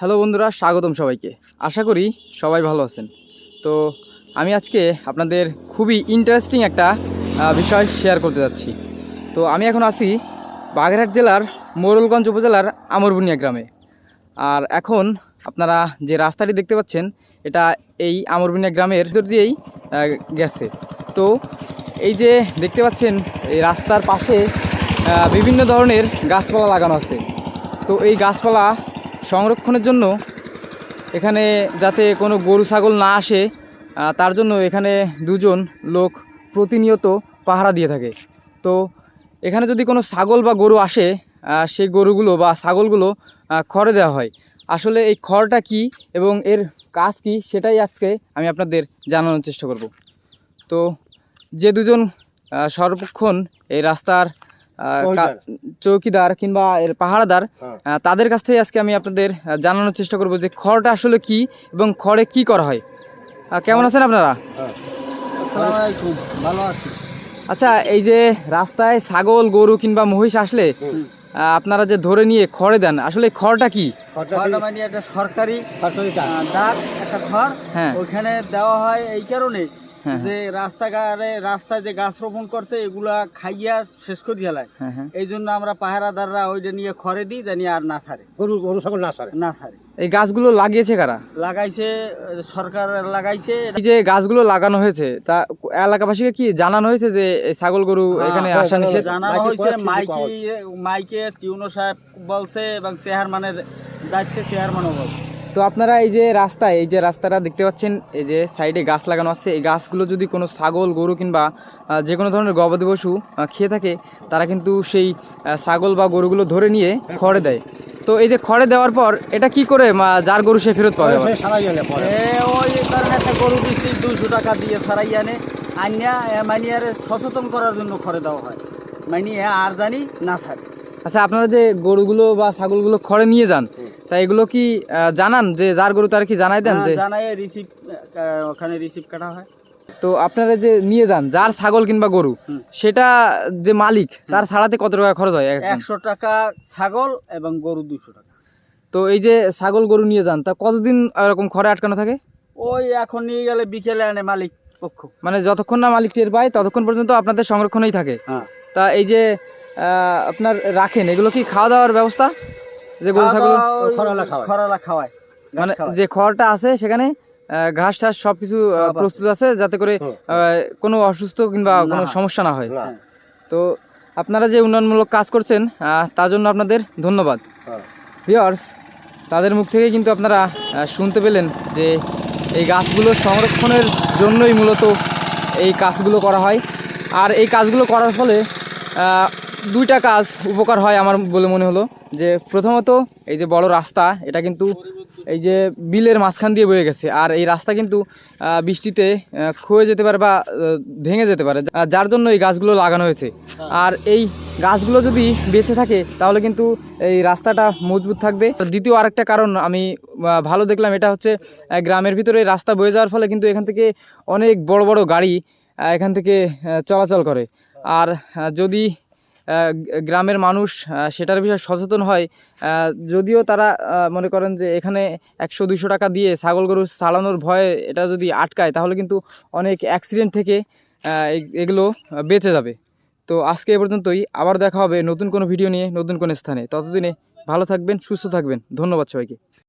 Hello বন্ধুরা, স্বাগতম সবাইকে। আশা করি সবাই ভালো আছেন। তো আমি আজকে আপনাদের খুবই ইন্টারেস্টিং একটা বিষয় শেয়ার করতে যাচ্ছি। তো আমি এখন আছি বাগেরহাট জেলার মোরলগঞ্জ উপজেলার আমরবুনিয়া গ্রামে। আর এখন আপনারা যে রাস্তাটি দেখতে পাচ্ছেন, এটা এই আমরবুনিয়া গ্রামের ভিতর দিয়েই গেছে। তো এই যে দেখতে পাচ্ছেন, এই রাস্তার পাশে বিভিন্ন ধরনের গাছপালা লাগানো আছে। তো এই গাছপালা সংরক্ষণের জন্য এখানে যাতে কোনো গরু, ছাগল না আসে তার জন্য এখানে দুজন লোক প্রতিনিয়ত পাহারা দিয়ে থাকে। তো এখানে যদি কোনো ছাগল বা গরু আসে সেই গরুগুলো বা ছাগলগুলো খড়ে দেওয়া হয়। আসলে এই খড়টা কি এবং এর কাজ কি সেটাই আজকে আমি আপনাদের জানানোর চেষ্টা করব। তো যে দুজন সর্বক্ষণ এই রাস্তার চৌকিদার। চৌকিদার কিংবা এর পাহারাদার হ্যাঁ। তাদের কাছ থেকে আজকে আমি আপনাদের জানানোর চেষ্টা করব যে খড়টা আসলে কি এবং খড়ে কি করা হয়। কেমন আছেন আপনারা? হ্যাঁ। আসসালামু আলাইকুম ভালো আছি। আচ্ছা এই যে রাস্তায় ছাগল গরু কিংবা মহিষ আসলে আপনারা যে ধরে নিয়ে খড়ে দেন আসলে খড়টা কি? খড়টা মানে একটা সরকারি একটা খড় হ্যাঁ। ওইখানে দেওয়া হয় এই কারণে। যে রাস্তাঘাটে রাস্তায় যে গাছ রোপণ করছে এগুলা খাইয়া শেষ করে ফেলায়। হ্যাঁ হ্যাঁ। এই জন্য আমরা পাহারাদাররা ওইটা নিয়ে খড়ে দিই জানি আর না ছাড়ে গরু গরু ছাগল না সারে? না ছাড়ে এই গাছগুলো লাগিয়েছে কারা? লাগাইছে সরকার লাগাইছে এই যে গাছগুলো লাগানো হয়েছে তা এলাকাবাসীকে কি জানানো হয়েছে যে এই ছাগল গরু এখানে হ্যাঁ, আসা জানানো নিষেধ? হয়েছে। জানানো মাইকে হয়েছে মাইকি মাইকে টিউনো সাহেব বলছে এবং চেয়ারম্যানের দায়িত্বে চেয়ারম্যানও বলছে। তো আপনারা এই যে রাস্তায় এই যে রাস্তাটা দেখতে পাচ্ছেন এই যে সাইডে গাছ লাগানো আছে। এই গাছগুলো যদি কোনো ছাগল গরু কিংবা যে কোনো ধরনের গবাদি পশু খেয়ে থাকে তারা কিন্তু সেই ছাগল বা গরুগুলো ধরে নিয়ে খড়ে দেয়। তো এই যে খড়ে দেওয়ার পর এটা কি করে যার গরু সে ফেরত পাবে? সারাই ওই কারণে একটা গরু বৃষ্টি দুশো টাকা দিয়ে ছাড়াই আনে। আনিয়া মাইনিয়ার সচেতন করার জন্য খড়ে দেওয়া হয়। মাইনিয়া আর জানি না ছাড়ে আচ্ছা আপনারা যে গরুগুলো বা ছাগলগুলো খড়ে নিয়ে যান তা এগুলো কি জানান যে যার গরু তার কি জানাই দেন যে? জানাই রিসিভ ওখানে রিসিভ কাটা হয়। তো আপনারা যে নিয়ে যান যার ছাগল কিংবা গরু সেটা যে মালিক তার ছাড়াতে কত টাকা খরচ হয় একশো টাকা ছাগল এবং গরু দুশো টাকা। তো এই যে ছাগল গরু নিয়ে যান তা কতদিন এরকম খড়ে আটকানো থাকে? ওই এখন নিয়ে গেলে বিকেলে আনে মালিক পক্ষ। মানে যতক্ষণ না মালিক টের পায় ততক্ষণ পর্যন্ত আপনাদের সংরক্ষণেই থাকে। হ্যাঁ। তা এই যে আপনার রাখেন এগুলো কি খাওয়া দাওয়ার ব্যবস্থা? যে গরু ছাগল খরালা খাওয়ায়। খরালা খাওয়ায় মানে যে খড়টা আছে সেখানে ঘাস টাস সবকিছু প্রস্তুত আছে যাতে করে কোনো অসুস্থ কিংবা কোনো সমস্যা না হয়। তো আপনারা যে উন্নয়নমূলক কাজ করছেন তার জন্য আপনাদের ধন্যবাদ। হ্যাঁ। ভিওর্স তাদের মুখ থেকে কিন্তু আপনারা শুনতে পেলেন যে এই গাছগুলো সংরক্ষণের জন্যই মূলত এই কাজগুলো করা হয়। আর এই কাজগুলো করার ফলে দুইটা কাজ উপকার হয় আমার বলে মনে হলো। যে প্রথমত এই যে বড় রাস্তা, এটা কিন্তু এই যে বিলের মাঝখান দিয়ে বয়ে গেছে। আর এই রাস্তা কিন্তু বৃষ্টিতে ক্ষয়ে যেতে পারে বা ভেঙে যেতে পারে। যার জন্য এই গাছগুলো লাগানো হয়েছে। আর এই গাছগুলো যদি বেঁচে থাকে, তাহলে কিন্তু এই রাস্তাটা মজবুত থাকবে। দ্বিতীয় আরেকটা কারণ আমি ভালো দেখলাম, এটা হচ্ছে গ্রামের ভিতরে রাস্তা বয়ে যাওয়ার ফলে কিন্তু এখান থেকে অনেক বড় বড় গাড়ি এখান থেকে চলাচল করে। আর যদি গ্রামের মানুষ সেটার বিষয়ে সচেতন হয়। যদিও তারা মনে করেন যে এখানে একশো দুশো টাকা দিয়ে ছাগল গরু চালানোর ভয়ে এটা যদি আটকায়, তাহলে কিন্তু অনেক অ্যাক্সিডেন্ট থেকে এগুলো বেঁচে যাবে। তো আজকে এ পর্যন্তই। আবার দেখা হবে নতুন কোনো ভিডিও নিয়ে, নতুন কোনো স্থানে। ততদিনে ভালো থাকবেন, সুস্থ থাকবেন। ধন্যবাদ সবাইকে।